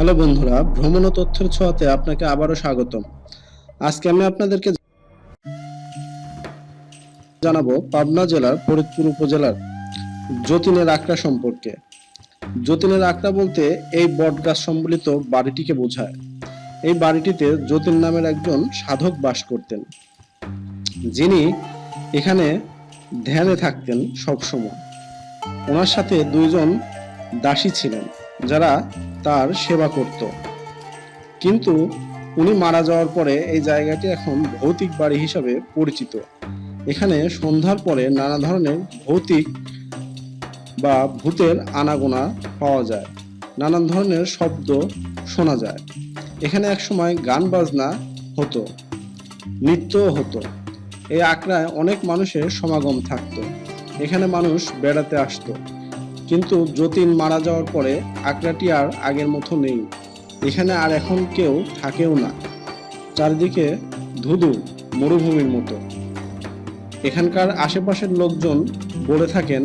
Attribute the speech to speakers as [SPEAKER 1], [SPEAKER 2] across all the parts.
[SPEAKER 1] Hello বন্ধুরা, ভ্রমণ ও তথ্যের ছোঁয়াতে আপনাকে আবারও স্বাগতম। আজকে আমি আপনাদেরকে জানাব পাবনা জেলার ফরিদপুর উপজেলার যতীনের আকড়া সম্পর্কে। যতীনের আকড়া বলতে এই বটগাছ সম্বলিত বাড়িটিকে বোঝায়। এই বাড়িটিতে যতীন নামের একজন সাধক বাস করতেন, যিনি এখানে ধ্যানে থাকতেন সবসময়। ওনার সাথে দুইজন দাসী ছিলেন, যারা তার সেবা করত। কিন্তু উনি মারা যাওয়ার পরে এই জায়গাটি এখন ভৌতিক বাড়ি হিসাবে পরিচিত। এখানে সন্ধ্যার পরে নানা ধরনের ভৌতিক বা ভূতের আনাগোনা পাওয়া যায়। নানান ধরনের শব্দ শোনা যায়। এখানে একসময় গান বাজনা হতো, নৃত্যও হতো। এই আখড়ায় অনেক মানুষের সমাগম থাকতো। এখানে মানুষ বেড়াতে আসতো। কিন্তু যতীন মারা যাওয়ার পরে আকড়াটি আর আগের মতো নেই। এখানে আর এখন কেউ থাকেও না। চারিদিকে ধুধু মরুভূমির মতো। এখানকার আশেপাশের লোকজন বলে থাকেন,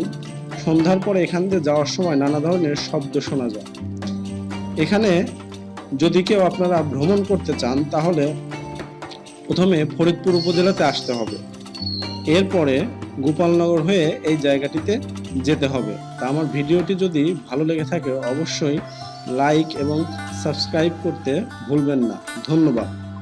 [SPEAKER 1] সন্ধ্যার পরে এখান দিয়ে যাওয়ার সময় নানা ধরনের শব্দ শোনা যায়। এখানে যদি কেউ আপনারা ভ্রমণ করতে চান, তাহলে প্রথমে ফরিদপুর উপজেলাতে আসতে হবে। এরপরে গোপালনগর হয়ে এই জায়গাটিতে যেতে হবে। তা আমার ভিডিওটি যদি ভালো লেগে থাকে, অবশ্যই লাইক এবং সাবস্ক্রাইব করতে ভুলবেন না। ধন্যবাদ।